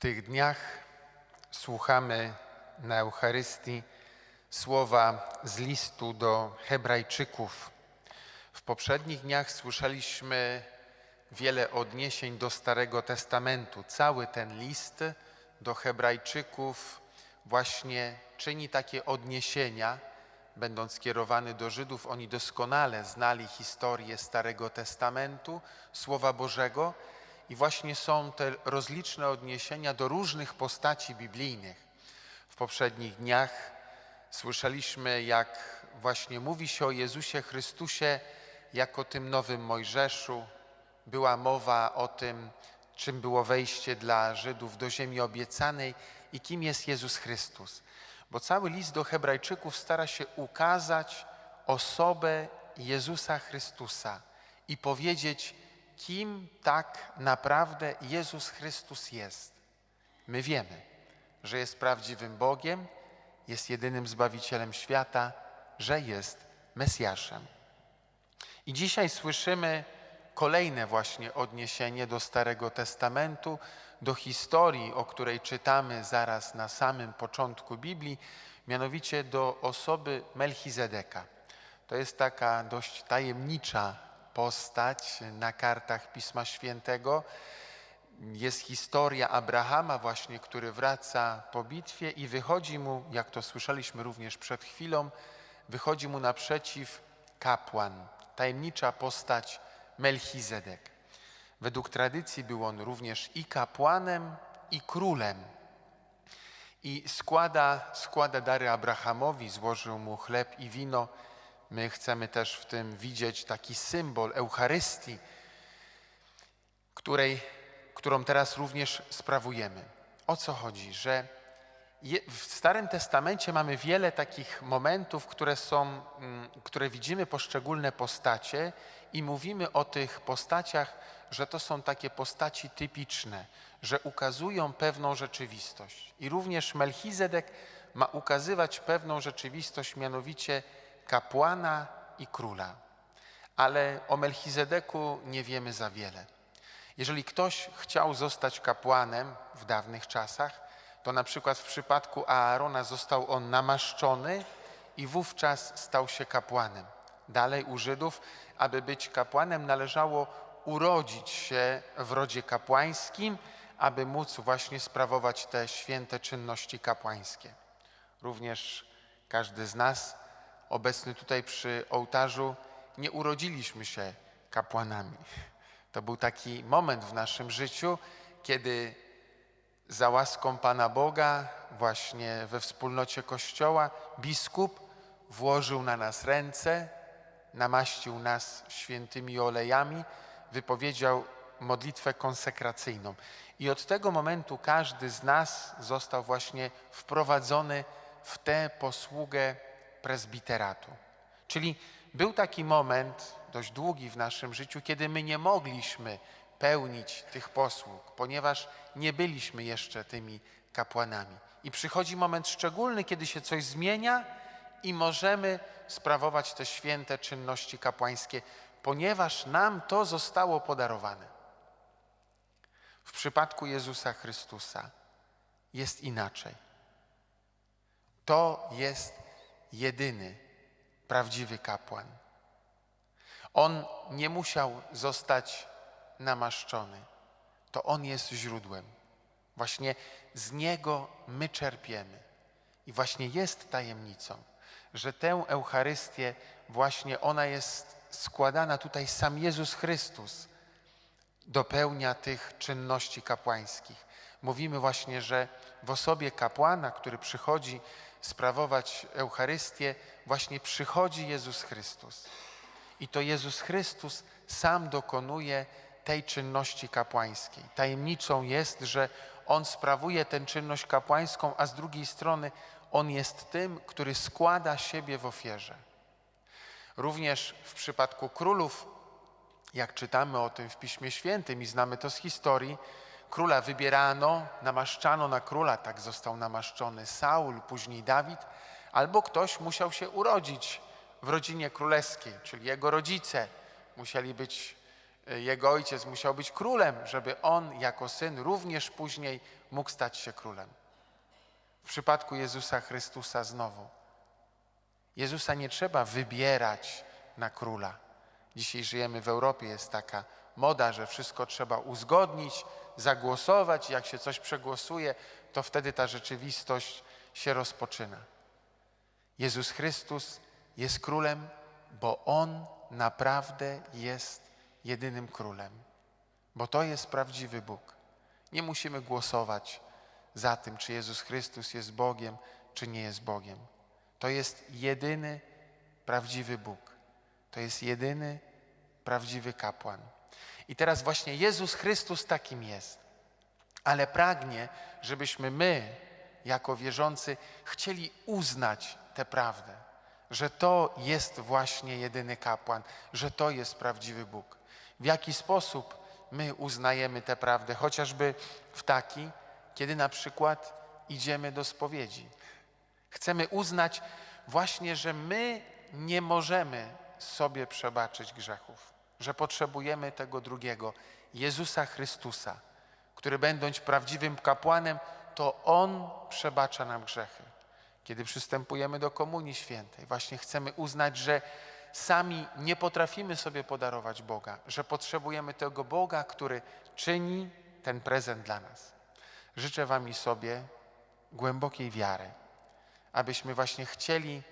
tych dniach słuchamy na Eucharystii słowa z listu do Hebrajczyków. W poprzednich dniach słyszeliśmy wiele odniesień do Starego Testamentu. Cały ten list do Hebrajczyków właśnie czyni takie odniesienia, będąc skierowany do Żydów, oni doskonale znali historię Starego Testamentu, Słowa Bożego i właśnie są te rozliczne odniesienia do różnych postaci biblijnych. W poprzednich dniach słyszeliśmy, jak właśnie mówi się o Jezusie Chrystusie jako tym nowym Mojżeszu. Była mowa o tym, czym było wejście dla Żydów do ziemi obiecanej i kim jest Jezus Chrystus. Bo cały list do Hebrajczyków stara się ukazać osobę Jezusa Chrystusa i powiedzieć, kim tak naprawdę Jezus Chrystus jest. My wiemy, że jest prawdziwym Bogiem, jest jedynym Zbawicielem świata, że jest Mesjaszem. I dzisiaj słyszymy kolejne właśnie odniesienie do Starego Testamentu, do historii, o której czytamy zaraz na samym początku Biblii, mianowicie do osoby Melchizedeka. To jest taka dość tajemnicza postać na kartach Pisma Świętego. Jest historia Abrahama właśnie, który wraca po bitwie i wychodzi mu, jak to słyszeliśmy również przed chwilą, wychodzi mu naprzeciw kapłan, tajemnicza postać Melchizedek. Według tradycji był on również i kapłanem, i królem. I składa, składa dary Abrahamowi, złożył mu chleb i wino. My chcemy też w tym widzieć taki symbol Eucharystii, której, którą teraz również sprawujemy. O co chodzi? Że w Starym Testamencie mamy wiele takich momentów, które są, mm, które widzimy poszczególne postacie i mówimy o tych postaciach, że to są takie postaci typiczne, że ukazują pewną rzeczywistość. I również Melchizedek ma ukazywać pewną rzeczywistość, mianowicie kapłana i króla. Ale o Melchizedeku nie wiemy za wiele. Jeżeli ktoś chciał zostać kapłanem w dawnych czasach, to na przykład w przypadku Aarona został on namaszczony i wówczas stał się kapłanem. Dalej u Żydów, aby być kapłanem, należało urodzić się w rodzie kapłańskim, aby móc właśnie sprawować te święte czynności kapłańskie. Również każdy z nas, obecny tutaj przy ołtarzu, nie urodziliśmy się kapłanami. To był taki moment w naszym życiu, kiedy za łaską Pana Boga, właśnie we wspólnocie Kościoła, biskup włożył na nas ręce, namaścił nas świętymi olejami, wypowiedział modlitwę konsekracyjną. I od tego momentu każdy z nas został właśnie wprowadzony w tę posługę prezbiteratu. Czyli był taki moment, dość długi w naszym życiu, kiedy my nie mogliśmy pełnić tych posług, ponieważ nie byliśmy jeszcze tymi kapłanami. I przychodzi moment szczególny, kiedy się coś zmienia i możemy sprawować te święte czynności kapłańskie, ponieważ nam to zostało podarowane. W przypadku Jezusa Chrystusa jest inaczej. To jest jedyny prawdziwy kapłan. On nie musiał zostać namaszczony. To On jest źródłem. Właśnie z Niego my czerpiemy. I właśnie jest tajemnicą, że tę Eucharystię właśnie ona jest składana tutaj sam Jezus Chrystus dopełnia tych czynności kapłańskich. Mówimy właśnie, że w osobie kapłana, który przychodzi sprawować Eucharystię, właśnie przychodzi Jezus Chrystus. I to Jezus Chrystus sam dokonuje tej czynności kapłańskiej. Tajemniczą jest, że On sprawuje tę czynność kapłańską, a z drugiej strony On jest tym, który składa siebie w ofierze. Również w przypadku królów, jak czytamy o tym w Piśmie Świętym i znamy to z historii, króla wybierano, namaszczano na króla, tak został namaszczony Saul, później Dawid, albo ktoś musiał się urodzić w rodzinie królewskiej, czyli jego rodzice musieli być y, jego ojciec musiał być królem, żeby on jako syn również później mógł stać się królem. W przypadku Jezusa Chrystusa znowu. Jezusa nie trzeba wybierać na króla. Dzisiaj żyjemy w Europie, jest taka moda, że wszystko trzeba uzgodnić, zagłosować. Jak się coś przegłosuje, to wtedy ta rzeczywistość się rozpoczyna. Jezus Chrystus jest królem, bo On naprawdę jest jedynym królem, bo to jest prawdziwy Bóg. Nie musimy głosować za tym, czy Jezus Chrystus jest Bogiem, czy nie jest Bogiem. To jest jedyny prawdziwy Bóg. To jest jedyny prawdziwy kapłan. I teraz właśnie Jezus Chrystus takim jest. Ale pragnie, żebyśmy my, jako wierzący, chcieli uznać tę prawdę, że to jest właśnie jedyny kapłan, że to jest prawdziwy Bóg. W jaki sposób my uznajemy tę prawdę? Chociażby w taki, kiedy na przykład idziemy do spowiedzi. Chcemy uznać właśnie, że my nie możemy sobie przebaczyć grzechów, że potrzebujemy tego drugiego, Jezusa Chrystusa, który będąc prawdziwym kapłanem, to On przebacza nam grzechy. Kiedy przystępujemy do Komunii Świętej, właśnie chcemy uznać, że sami nie potrafimy sobie podarować Boga, że potrzebujemy tego Boga, który czyni ten prezent dla nas. Życzę Wam i sobie głębokiej wiary, abyśmy właśnie chcieli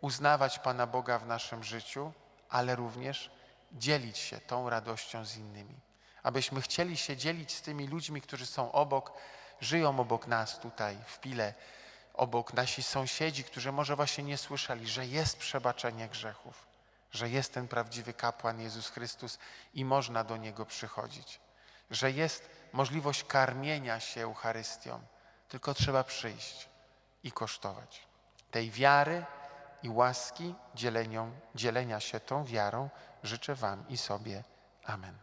uznawać Pana Boga w naszym życiu, ale również dzielić się tą radością z innymi. Abyśmy chcieli się dzielić z tymi ludźmi, którzy są obok, żyją obok nas tutaj w Pile, obok nasi sąsiedzi, którzy może właśnie nie słyszeli, że jest przebaczenie grzechów, że jest ten prawdziwy kapłan Jezus Chrystus i można do Niego przychodzić, że jest możliwość karmienia się Eucharystią, tylko trzeba przyjść i kosztować. Tej wiary i łaski dzielenią, dzielenia się tą wiarą życzę Wam i sobie. Amen.